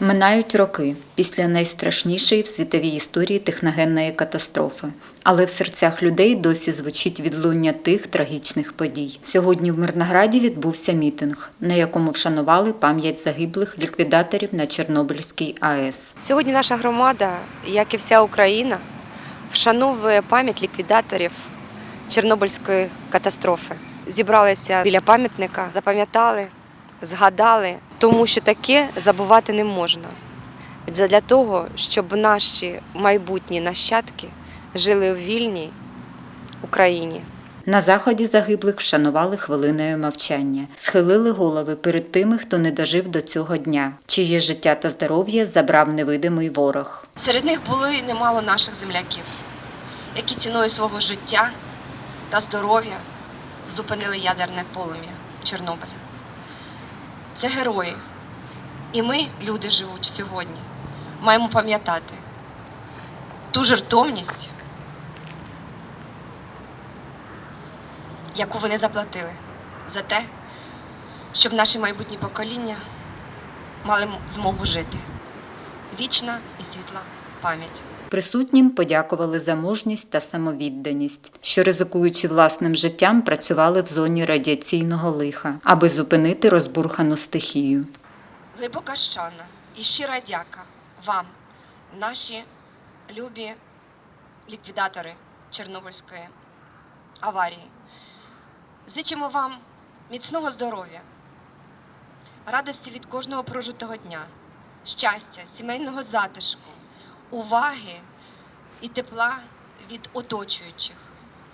Минають роки після найстрашнішої в світовій історії техногенної катастрофи, але в серцях людей досі звучить відлуння тих трагічних подій. Сьогодні в Мирнограді відбувся мітинг, на якому вшанували пам'ять загиблих ліквідаторів на Чорнобильській АЕС. Сьогодні наша громада, як і вся Україна, вшановує пам'ять ліквідаторів Чорнобильської катастрофи. Зібралися біля пам'ятника, запам'ятали, згадали, тому що таке забувати не можна. Для того, щоб наші майбутні нащадки жили у вільній Україні. На заході загиблих вшанували хвилиною мовчання, схилили голови перед тими, хто не дожив до цього дня, чиє життя та здоров'я забрав невидимий ворог. Серед них були немало наших земляків, які ціною свого життя та здоров'я зупинили ядерне полум'я Чорнобиля. Це герої. І ми, люди живуть сьогодні, маємо пам'ятати ту жертовність, яку вони заплатили за те, щоб наші майбутні покоління мали змогу жити. Вічна і світла пам'ять. Присутнім подякували за мужність та самовідданість, що, ризикуючи власним життям, працювали в зоні радіаційного лиха, аби зупинити розбурхану стихію. Глибока щана і щира дяка вам, наші любі ліквідатори Чорнобильської аварії. Зичимо вам міцного здоров'я, радості від кожного прожитого дня, щастя, сімейного затишку, уваги і тепла від оточуючих,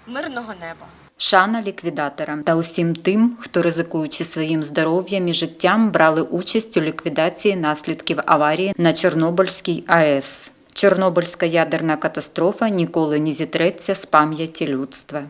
мирного неба. Шана ліквідаторам та усім тим, хто, ризикуючи своїм здоров'ям і життям, брали участь у ліквідації наслідків аварії на Чорнобильській АЕС. Чорнобильська ядерна катастрофа ніколи не зітреться з пам'яті людства.